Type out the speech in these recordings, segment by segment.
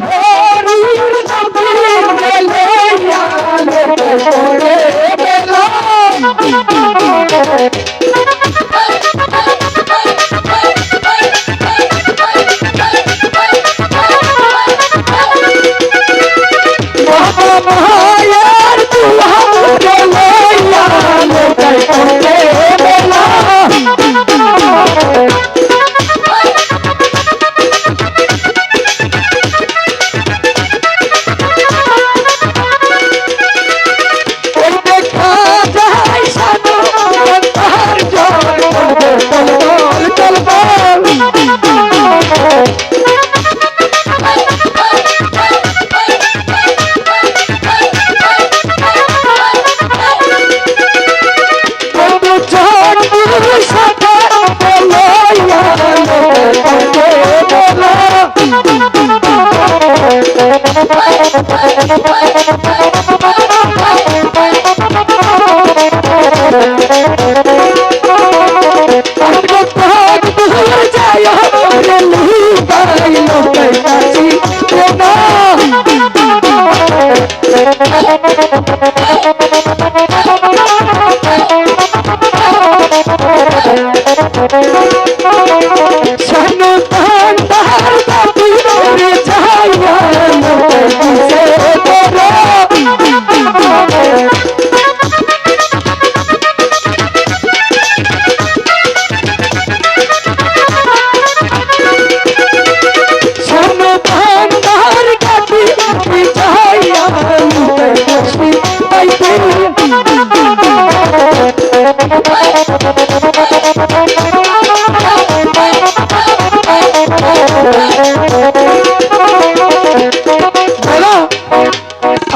Oh!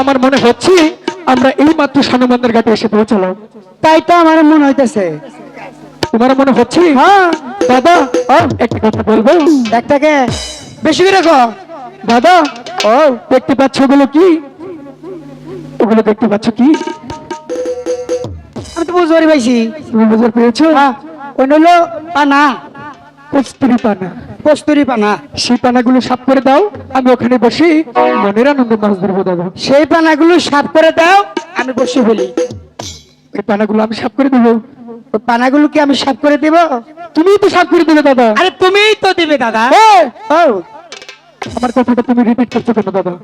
আমার মনে হচ্ছে আমরা এই মাত্র সানুবন্ধের ঘাটে এসে পৌঁছালাম। তাই তো আমার মনে হইতেছে। তোমার মনে হচ্ছে? হ্যাঁ। দাদা একটা কথা বলব। একটাকে বেশি করে কর দাদা ও দেখতে পাচ্ছ ওগুলো কি? ওগুলো দেখতে পাচ্ছ কি? আমি তো বুঝতে পারি পাইছি। তুমি বুঝতে পেরেছ? হ্যাঁ। ওই হলো পানা। কস্তুরি পানা। কস্তুরি পানা। সেই পানাগুলো সাফ করে দাও আমি ওখানে বসে মনের আনন্দে মাছ ধরবো দাদা। সেই পানাগুলো সাফ করে দাও আমি বসে ফেলি ওই পানাগুলো আমি সাফ করে দেবো। ওই পানাগুলো কি আমি সাফ করে দেব? তুমিই তো সাফ করে দেবে দাদা। আরে তুমিই তো দিবে দাদা। ও। আমার কথাটা তুমি রিপিট করছ কেন দাদা?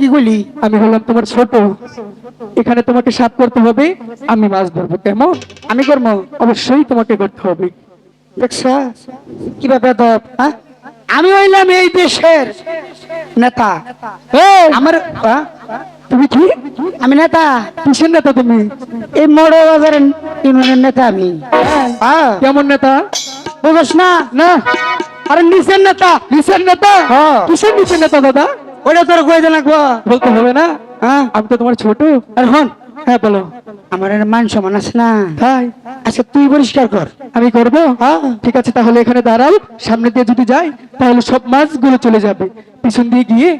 কি কইলি? আমি হলাম তোমার ছোট। এখানে তোমাকে সাফ করতে হবে আমি মাছ ধরবো। কেমন? আমি করব। অবশ্যই তোমাকে করতে হবে। দেখছ? কি ব্যাপার হ্যাঁ? আমি হইলাম এই দেশের নেতা। আমার হ্যাঁ? তুমি কি? আমি নেতা? কিসের নেতা তুমি? এই মোড় বাজারের ইউনিয়নের নেতা আমি। হ্যাঁ। কেমন নেতা? বুঝস না? না। আরে নিচের নেতা। কিসের নেতা। কিসের নিচের নেতা দাদা? ওটা তোর কয়ে লাগবো। বলতে হবে না। আমি তো তোমার ছোট। আর হন। হ্যাঁ বলো। আমার মান সমান আছে না। তাই? আচ্ছা তুই পরিষ্কার কর। আমি করব? হ্যাঁ। ঠিক আছে তাহলে এখানে দাঁড়াও। সামনে দিয়ে যদি যাই তাহলে সব মাছগুলো চলে যাবে। পিছন দিয়ে গিয়ে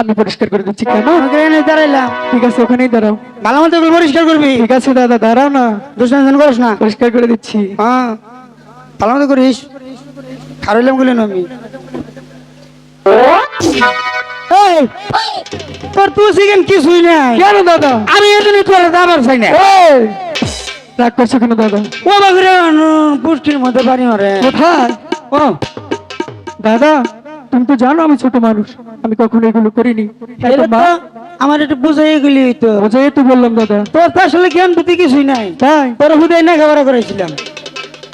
আমি পরিষ্কার করে দিচ্ছি কেন দাঁড়াইলাম। ঠিক আছে ওখানেই দাঁড়াও। ভালো মতো পরিষ্কার করবি। ঠিক আছে দাদা দাঁড়াও না। দুষ্টান করিস না। পরিষ্কার করে দিচ্ছি। হ্যাঁ। ভালো মতো করিস। খারইলামগুলো আমি তোর তুই সেখান কিছুই নাই। কেন দাদা? আমি তোর দাবার চাই না। রাগ করছ কেন দাদা? ও পুষ্টির মধ্যে পারি মরে। কোথায়? ও। দাদা তুমি তো জানো আমি ছোট মানুষ। আমি কখনো এগুলো করিনি। তো তো আমার একটু বুঝাই গেলি হইতো। বোঝাই তো বললাম দাদা। তোর তো আসলে জ্ঞান বুদ্ধি কিছুই নাই। তাই? তোর হুদাই না খাবার করেছিলাম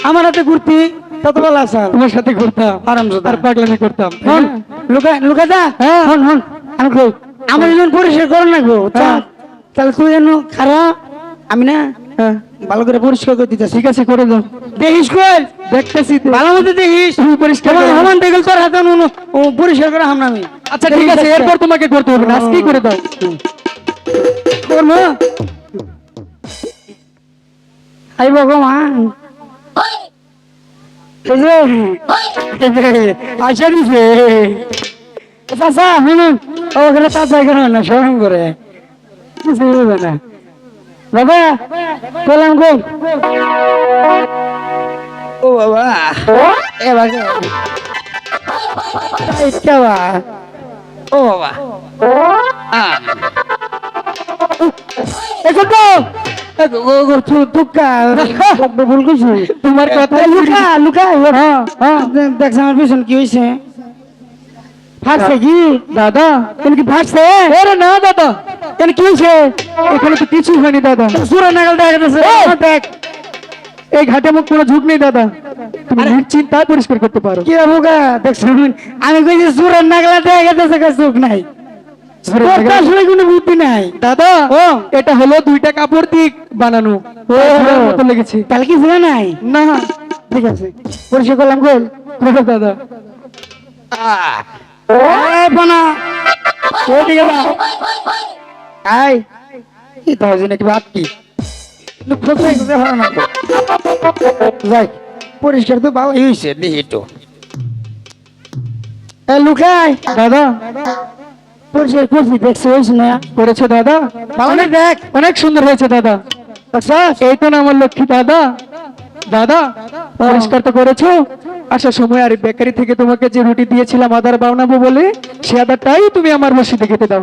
আমার হাতে ঘুরতি তত বলা তোমার সাথে ঘুরতাম আরামজাদা। আর পাগলামি করতাম। হন লুকা লুকা দা হ্যাঁ। হন হন। আমি কই? আমার যেন পরিষ্কার করো গো। হ্যাঁ। তাহলে তুই যেন খারাপ আমি না হ্যাঁ। ভালো করে পরিষ্কার করে দিতেছি। ঠিক আছে করে দাও। দেখিস কই? দেখতেছি ভালো মতো দেখিস। তুমি পরিষ্কার করো। দেখল তোর হাতে ও পরিষ্কার করে হাম আমি। আচ্ছা ঠিক আছে এরপর তোমাকে করতে হবে না। আজকেই করে দাও? করব আই ভগবান। এই যে, আচ্ছা দিছে চাচা শুনুন ওখানে চাচা এখানে না স্মরণ করে কিছু হবে না বাবা বললাম গো ও বাবা এবার বাবা ও বাবা। এখন তো ভুল করছি তোমার কথা লুকা লুকা দেখছ আমার পিছন কি হয়েছে ফাটছে কি? দাদা কেন কি আরে না দাদা। কেন কি হয়েছে এখানে তো কিছু হয়নি দাদা। সুরা নাগাল দেখা এই! ঘাটে মুখ কোনো ঝুঁক নেই দাদা। তুমি নিশ্চিন্তায় পরিষ্কার করতে পারো। কি বোকা? দেখছ আমি কইছি সুরা নাগাল দেখা নাই? আসলে কোনো বুদ্ধি নাই। দাদা ও। এটা হলো দুইটা কাপড় দিক বানানো। মতো লেগেছে। তাহলে কি ছিল নাই? না। ঠিক আছে। পরিষ্কার করলাম গোল। দাদা। এই বানা ওদিকে আই কি বাদ কি? তো। যাই পরিষ্কার তো বাবা দেখি তো লুকাই। দাদা। করছি দেখছে হইছে না করেছ দাদা? না দেখ। অনেক সুন্দর হয়েছে দাদা। আচ্ছা এই তো না আমার লক্ষ্মী দাদা। দাদা পরিষ্কার তো করেছ? আসার সময় আর বেকারি থেকে তোমাকে যে রুটি দিয়েছিলাম আদার বানাবো বলে সে আদারটাই তুমি আমার বসিতে খেতে দাও।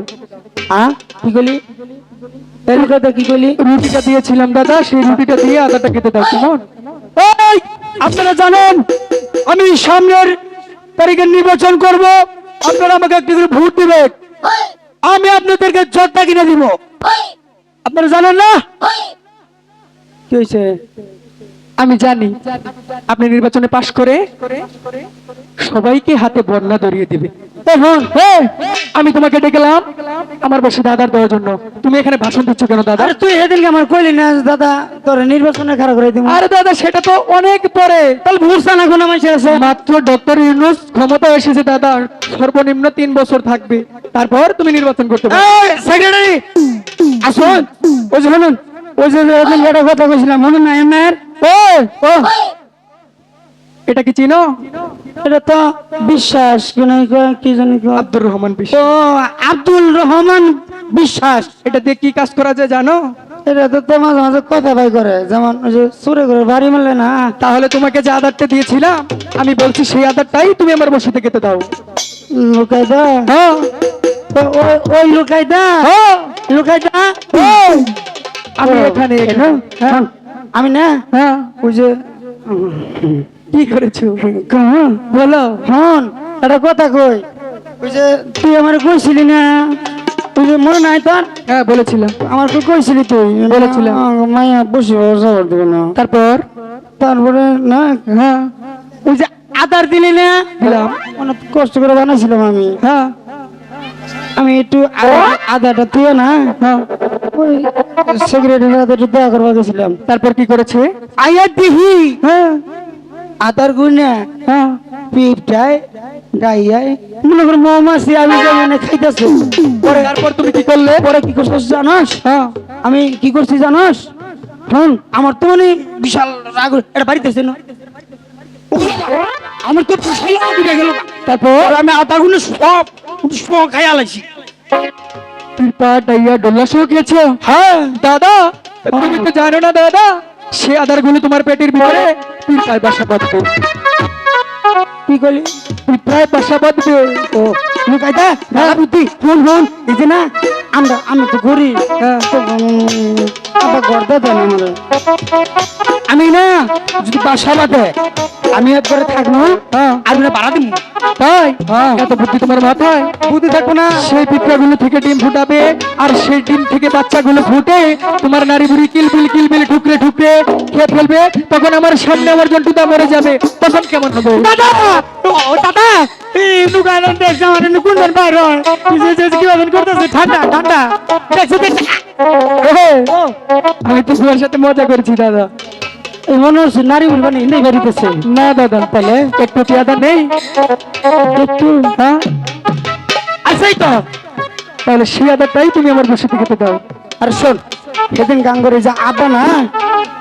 কি লুকাতে কি করলি রুটিটা দিয়েছিলাম দাদা সেই রুটিটা দিয়ে আদারটা খেতে দাও কেমন? আপনারা জানেন আমি সামনের তারিখে নির্বাচন করব। আপনারা আমাকে একটি করে ভোট দিবেন। আমি আপনাদেরকে জটটা কিনে দিব। আপনারা জানেন না? কি হয়েছে আমি জানি আপনি নির্বাচনে পাশ করে সবাইকে হাতে বন্যা ধরিয়ে দিবে। আমি তোমাকে ডেকেলাম আমার বসে দাদার দেওয়ার জন্য। তুমি এখানে ভাষণ দিচ্ছ কেন দাদা? তুই সেদিনকে আমার কইলি না দাদা তোর নির্বাচনে খারাপ করে দিব আরে দাদা সেটা তো অনেক পরে। তাহলে ভুলছা না কোনো মানুষের আছে। মাত্র ডক্টর ইউনুস ক্ষমতা এসেছে দাদা। সর্বনিম্ন তিন বছর থাকবে। তারপর তুমি নির্বাচন করতে পারো। সেক্রেটারি আসুন। ওই যে শুনুন ওই যে কথা কইছিলাম মনে নাই আমার এটা কি চিনো? এটা তো বিশ্বাস কি জানি আব্দুর রহমান ও আব্দুল রহমান বিশ্বাস। এটা দিয়ে কি কাজ করা যায় জানো? এটা তো মাঝে কথা ভাই করে যেমন সুরে করে বাড়ি মারলে না। তাহলে তোমাকে যে আধারটা দিয়েছিলাম আমি বলছি সেই আধারটাই তুমি আমার বসিতে খেতে দাও। লুকাই দা। হ্যাঁ ওই লুকাই দা। হ্যাঁ, লুকাই দা। আমি ও, এখানে। হ্যাঁ। আমি না? হ্যাঁ ওই যে কি করেছ? বলো। হন একটা কথা কই। ওই যে তুই আমার কইছিলি না? তুই যে মনে নাই তোর? হ্যাঁ বলেছিলাম। আমার তো কইছিলি তুই? বলেছিলাম। আ, মাইয়া বসে যাবার দেবে না। তারপর? তারপরে না? হ্যাঁ। ওই যে আদার দিলি না? দিলাম। অনেক কষ্ট করে বানাইছিলাম আমি। হ্যাঁ। আমি একটু আদা- আদাটা তুই না? হ্যাঁ। সেক্রেটারি একটু করবা গেছিলাম তারপর কি করেছে? আইয়া দেখি হ্যাঁ। আদার গুণা হ্যাঁ। পিপটায় ডাইয়ায়। মনে করো মৌমাছি আমি খাইতেছি। পরে তারপর তুমি কি করলে? পরে কি করছিস জানাস? হ্যাঁ। আমি কি করছি জানাস? আমার তো মানে বিশাল রাগ। এটা বাড়িতে ছিল আমার তো গেল। তারপর? আমি আধা গুণে সব সব খাইয়া পিপা ডাইয়া ডোল্লা সহ গেছো হ্যাঁ দাদা। তুমি তো জানো না, দাদা। সে আধারগুলো তোমার পেটের ভিতরে পিপায় বাসা বাঁধবে। কি করলি? পিপায় বাসা বাঁধবে। ও লুকাইতা দাদা বুদ্ধি। এই যে না, আমরা আমি তো গরিব। আবার গর্দা দেন আমার। আমি না যদি বাসা আমি একবারে থাকব হ্যাঁ। আর ওরা বাড়া দিব তাই? এত বুদ্ধি তোমার মাথায়? বুদ্ধি থাকব না। সেই পিঁপড়াগুলো থেকে ডিম ফুটাবে আর সেই ডিম থেকে বাচ্চাগুলো ফুটে তোমার নারী বুড়ি কিলবিল কিলবিল ঠুকরে ঠুকরে খেয়ে ফেলবে তখন আমার সামনে আমার জন্টুদা মরে যাবে। তখন কেমন হবে? দাদা! দাদা! আমার বাইর যে- যে- যে কি করতেছে ঠান্ডা ঠান্ডা। দেখছ দেখছ। আমি তো তোমার সাথে মজা করছি দাদা। মনে হচ্ছে নারী নেই বাড়িতেছে। না দাদা তাহলে একটু পেয়াদা নেই। একটু হ্যাঁ? আছেই তো। তাহলে তুমি আমার বসে থেকে দাও। আর শোন সেদিন গাঙ্গরে যে আদা না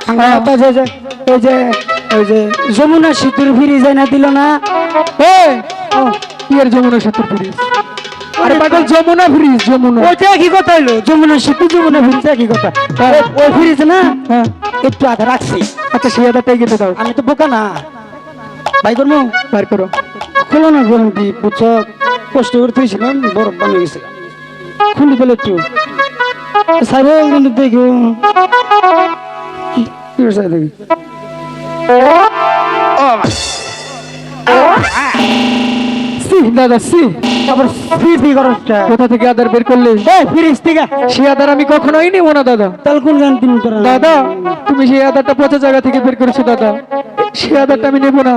গাঙ্গর আদা যে যে ওই যে ওই যে যমুনা সিঁদুর ফিরি যায় না দিল না। ও, কি এর যমুনা সেতুর ব্রিজ আরে পাগল যমুনা ব্রিজ যমুনা ওইটা কি কথা হইল যমুনা সিঁদুর যমুনা ফিরিটা কি কথা ওই- ফিরিজ না হ্যাঁ একটু আধা রাখছি আচ্ছা সেই আদারটাই কেটে দাও আমি তো বোকা না ভাই করব বার করো খোলো না গরম দি বুঝছ কষ্ট করে তুইছিলাম বরফ বানিয়ে গেছে খুলি পেলে একটু সাইব কিন্তু দেখো কি হয়েছে দেখি সি দাদা সি আবার ফ্রি ফ্রি করো কোথা থেকে আদার বের করলে? এই ফ্রিজ থেকে। সে আদার আমি কখনোই নেব না দাদা। তাহলে কোন গান তুমি তোরা? দাদা তুমি সেই আদারটা পচা জায়গা থেকে বের করেছ দাদা। সেই আদারটা আমি নেব না।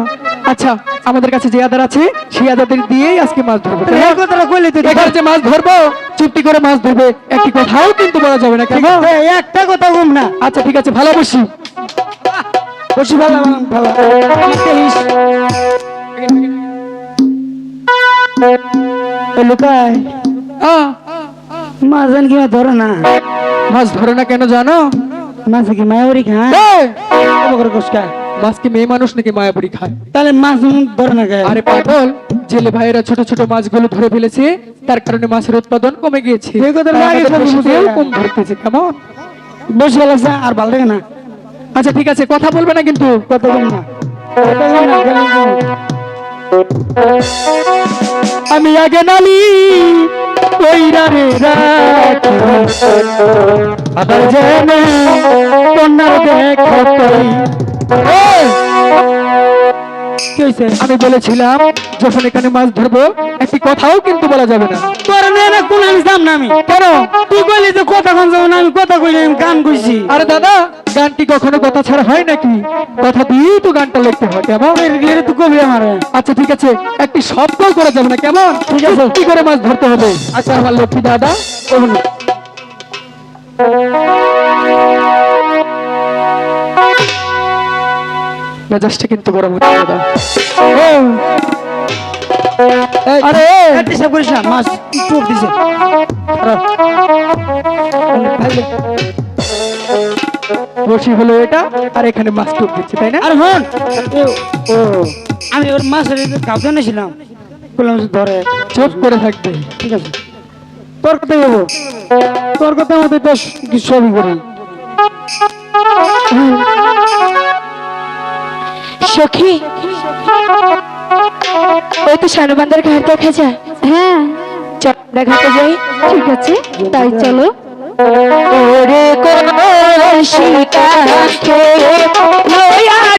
আচ্ছা আমাদের কাছে যে আদার আছে সেই আদারদের দিয়েই আজকে মাছ ধরবো। কথাটা কইলে তো এবার যে মাছ ধরবো চুপটি করে মাছ ধরবে। একটি কথাও কিন্তু বলা যাবে না কেমন? একটা কথা কম না। আচ্ছা ঠিক আছে ভালো বসি। বসি ভালো ভালো। লুকায়। মাছ জান কি ধরে না? মাছ ধরে না কেন জানো? মাছ কি মায়াবরি খায়? মাছ কি মেয়ে মানুষ নাকি মায়াপুরি খায়? তাহলে মাছ ধরে না খায়। আরে পাগল জেলে ভাইয়েরা ছোট ছোট মাছগুলো ধরে ফেলেছে তার কারণে মাছের উৎপাদন কমে গিয়েছে। কথা। কম ধরতেছে কেমন? বসে আর ভালো লাগে না। আচ্ছা ঠিক আছে কথা বলবে না কিন্তু। কত কম না। কত কম না। আমি আগে নালি কইরা রাখি আবার দেখা কি হয়েছে আমি বলেছিলাম যখন এখানে মাছ ধরবো একটি কথাও কিন্তু বলা যাবে না। তোর নিয়ে কোন আমি যাম না আমি? কেন? তুই কইলি যে কথা কোন যাব না আমি কথা কইলি আমি গান কইছি। আরে দাদা গানটি কখনো কথা ছাড়া হয় নাকি? কথা দিয়েই তো গানটা লিখতে হয় কেমন? এর তুই কবি আমার। আচ্ছা ঠিক আছে একটি শব্দও করা যাবে না কেমন? ঠিক আছে। কি করে মাছ ধরতে হবে। আচ্ছা আমার লক্ষ্মী দাদা ওখানে। মেজাজটা কিন্তু গরম হচ্ছে দাদা। আরে সব করিস না মাছ চোখ দিছে। বসি হলো এটা আর এখানে মাছ টুক দিচ্ছে তাই না? আর হন ও আমি ওর মাছের কাপড় নিয়েছিলাম বললাম ধরে। চুপ করে থাকবে। ঠিক আছে। তোর কথা বলব? তোর কথা তো কি সবই করি। সখী ওই তো শানুবান্দার ঘাট দেখা যায়। হ্যাঁ। চল আমরা ঘাটে যাই। ঠিক আছে তাই চলো। ওরে কোন শিকাকে